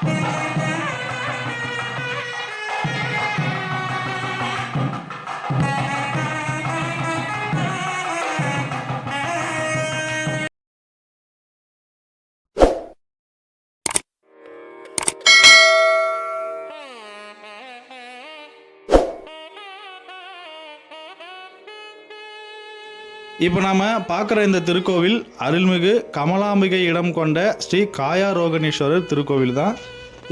Thank you. இப்போ நாம் பார்க்குற இந்த திருக்கோவில் அருள்மிகு கமலாம்பிகை இடம் கொண்ட ஸ்ரீ காயாரோகணீஸ்வரர் திருக்கோவில் தான்.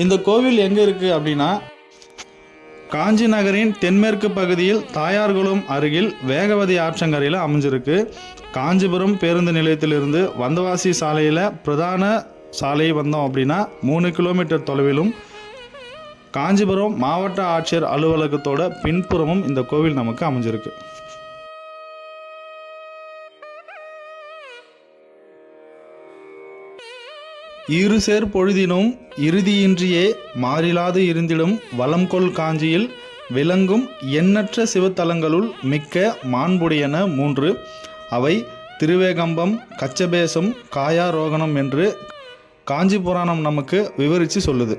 இந்த கோவில் எங்கே இருக்குது அப்படின்னா காஞ்சி நகரின் தென்மேற்கு பகுதியில் தாயார்குளம் அருகில் வேகவதி ஆற்றங்கரையில் அமைஞ்சிருக்கு. காஞ்சிபுரம் பேருந்து நிலையத்திலிருந்து வந்தவாசி சாலையில் பிரதான சாலை வந்தோம் அப்படின்னா மூணு கிலோமீட்டர் தொலைவிலும் காஞ்சிபுரம் மாவட்ட ஆட்சியர் அலுவலகத்தோட பின்புறமும் இந்த கோவில் நமக்கு அமைஞ்சிருக்கு. இருசேர் பொழுதினும் இறுதியின்றியே மாறிலாது இருந்திடும் வளம்கொள் காஞ்சியில் விளங்கும் எண்ணற்ற சிவத்தலங்களுள் மிக்க மாண்புடையன மூன்று. அவை திருவேகம்பம் கச்சபேசம் காயாரோகணம் என்று காஞ்சி புராணம் நமக்கு விவரித்து சொல்லுது.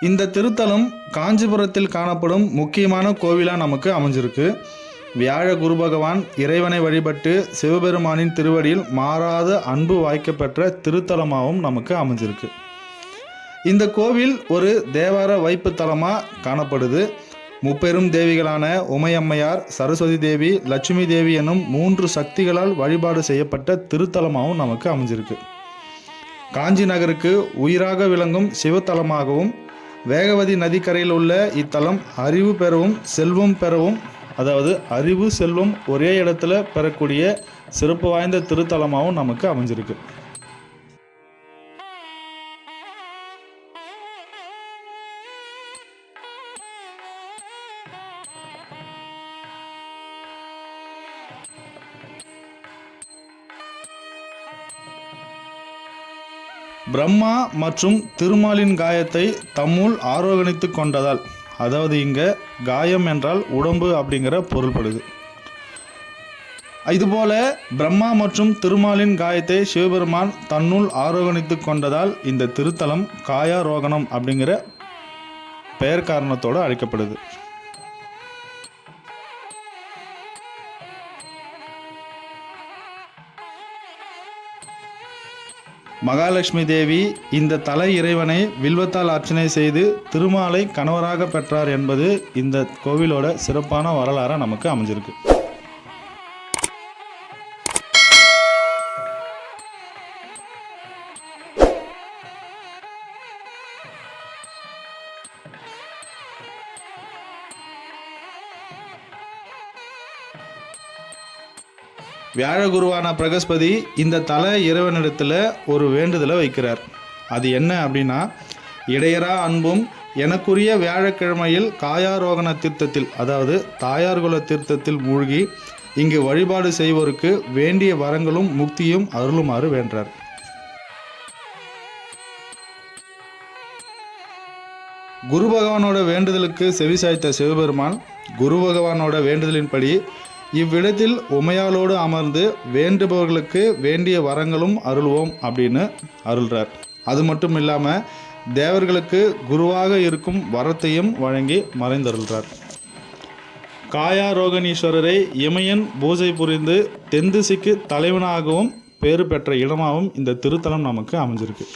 இந்த திருத்தலம் காஞ்சிபுரத்தில் காணப்படும் முக்கியமான கோவிலாக நமக்கு அமைஞ்சிருக்கு. வியாழ குரு பகவான் இறைவனை வழிபட்டு சிவபெருமானின் திருவடியில் மாறாத அன்பு வாய்க்கப்பெற்ற திருத்தலமாகவும் நமக்கு அமைஞ்சிருக்கு. இந்த கோவில் ஒரு தேவார வைப்பு தலமாக காணப்படுது. முப்பெரும் தேவிகளான உமையம்மையார் சரஸ்வதி தேவி லட்சுமி தேவி எனும் மூன்று சக்திகளால் வழிபாடு செய்யப்பட்ட திருத்தலமாகவும் நமக்கு அமைஞ்சிருக்கு. காஞ்சி நகருக்கு உயிராக விளங்கும் சிவத்தலமாகவும் வேகவதி நதிக்கரையில் உள்ள இத்தலம் அறிவு பெறவும் செல்வம் பெறவும் அதாவது அறிவு செல்வம் ஒரே இடத்துல பெறக்கூடிய சிறப்பு வாய்ந்த திருத்தலமாகவும் நமக்கு அமைஞ்சிருக்கு. பிரம்மா மற்றும் திருமாலின் காயத்தை தம்முள் ஆரோகணித்து கொண்டதால் அதாவது இங்கே காயம் என்றால் உடம்பு அப்படிங்கிற பொருள்படுது. இதுபோல பிரம்மா மற்றும் திருமாலின் காயத்தை சிவபெருமான் தன்னுள் ஆரோகணித்து கொண்டதால் இந்த திருத்தலம் காயாரோகணம் அப்படிங்கிற பெயர் காரணத்தோடு அழைக்கப்படுது. மகாலட்சுமி தேவி இந்த தலை இறைவனை வில்வத்தால் அர்ச்சனை செய்து திருமாலை கணவராக பெற்றார் என்பது இந்த கோவிலோட சிறப்பான வரலாறாக நமக்கு அமைஞ்சிருக்கு. வியாழகுருவான பிரகஸ்பதி இந்த தல இறைவனிடத்தில் ஒரு வேண்டுதலை வைக்கிறார். அது என்ன அப்படின்னா இடையரா அன்பும் எனக்குரிய வியாழக்கிழமையில் காயாரோகண தீர்த்தத்தில் அதாவது தாயார்குல தீர்த்தத்தில் மூழ்கி இங்கு வழிபாடு செய்வோருக்கு வேண்டிய வரங்களும் முக்தியும் அருளுமாறு வேண்டார். குரு பகவானோட வேண்டுதலுக்கு செவிசாய்த்த சிவபெருமான் குரு பகவானோட வேண்டுதலின்படி இவ்விடத்தில் உமையாலோடு அமர்ந்து வேண்டுபவர்களுக்கு வேண்டிய வரங்களும் அருள்வோம் அப்படின்னு அருள்றார். அது மட்டும் இல்லாமல் தேவர்களுக்கு குருவாக இருக்கும் வரத்தையும் வழங்கி மறைந்தருள்றார். காயாரோகணீஸ்வரரை இமயன் பூஜை புரிந்து தென்திசைக்கு தலைவனாகவும் பேறு பெற்ற இடமாகவும் இந்த திருத்தலம் நமக்கு அமைஞ்சிருக்கு.